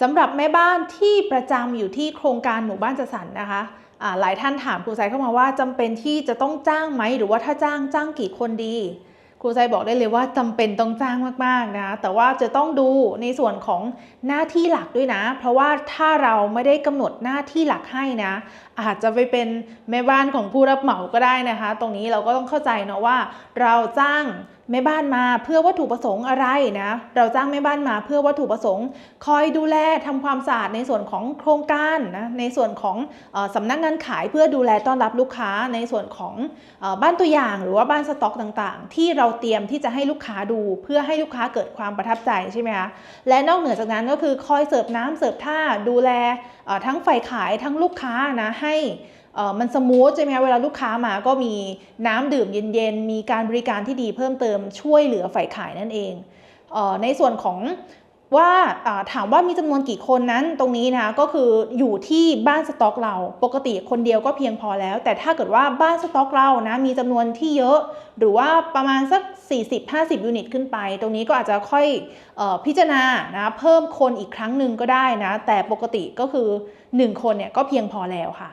สำหรับแม่บ้านที่ประจำอยู่ที่โครงการหมู่บ้านจัดสรรนะคะหลายท่านถามครูไซเข้ามาว่าจำเป็นที่จะต้องจ้างไหมหรือว่าถ้าจ้างจ้างกี่คนดี ครูไซบอกได้เลยว่าจำเป็นต้องจ้างมากๆนะคะแต่ว่าจะต้องดูในส่วนของหน้าที่หลักด้วยนะ เพราะว่าถ้าเราไม่ได้กำหนดหน้าที่หลักให้นะ อาจจะไปเป็นแม่บ้านของผู้รับเหมาก็ได้นะคะ ตรงนี้เราก็ต้องเข้าใจเนาะว่า เราจ้างแม่บ้านมาเพื่อวัตถุประสงค์อะไรนะ เราจ้างแม่บ้านมาเพื่อวัตถุประสงค์ คอยดูแลทำความสะอาดในส่วนของโครงการนะในส่วนของออสำนักงานขายเพื่อดูแลต้อนรับลูกค้าในส่วนของอบ้านตัวอย่างหรือว่าบ้านสต็อกต่างๆ ที่เราเตรียมที่จะให้ลูกค้าดู เพื่อให้ลูกค้าเกิดความประทับใจใช่ไหมคะและนอกเหนือจากนั้นก็คือคอยเสิร์ฟน้ำเสิร์ฟท่าดูแลทั้งฝ่ายขายทั้งลูกค้านะให้ มันสมูทใช่ไหมคะเวลาลูกค้ามาก็มีน้ำดื่มเย็นๆ มีการบริการที่ดีเพิ่มเติมช่วยเหลือฝ่ายขายนั่นเองออในส่วนของว่าถามว่ามีจำนวนกี่คนนั้นตรงนี้นะก็คืออยู่ที่บ้านสต็อกเราปกติคนเดียวก็เพียงพอแล้ว แต่ถ้าเกิดว่าบ้านสต็อกเรานะมีจำนวนที่เยอะ หรือว่าประมาณสัก 40-50 ยูนิตขึ้นไป ตรงนี้ก็อาจจะค่อยออพิจารณานะเพิ่มคนอีกครั้งหนึ่งก็ได้นะ แต่ปกติก็คือ 1 คนเนี่ยก็เพียงพอแล้วค่ะ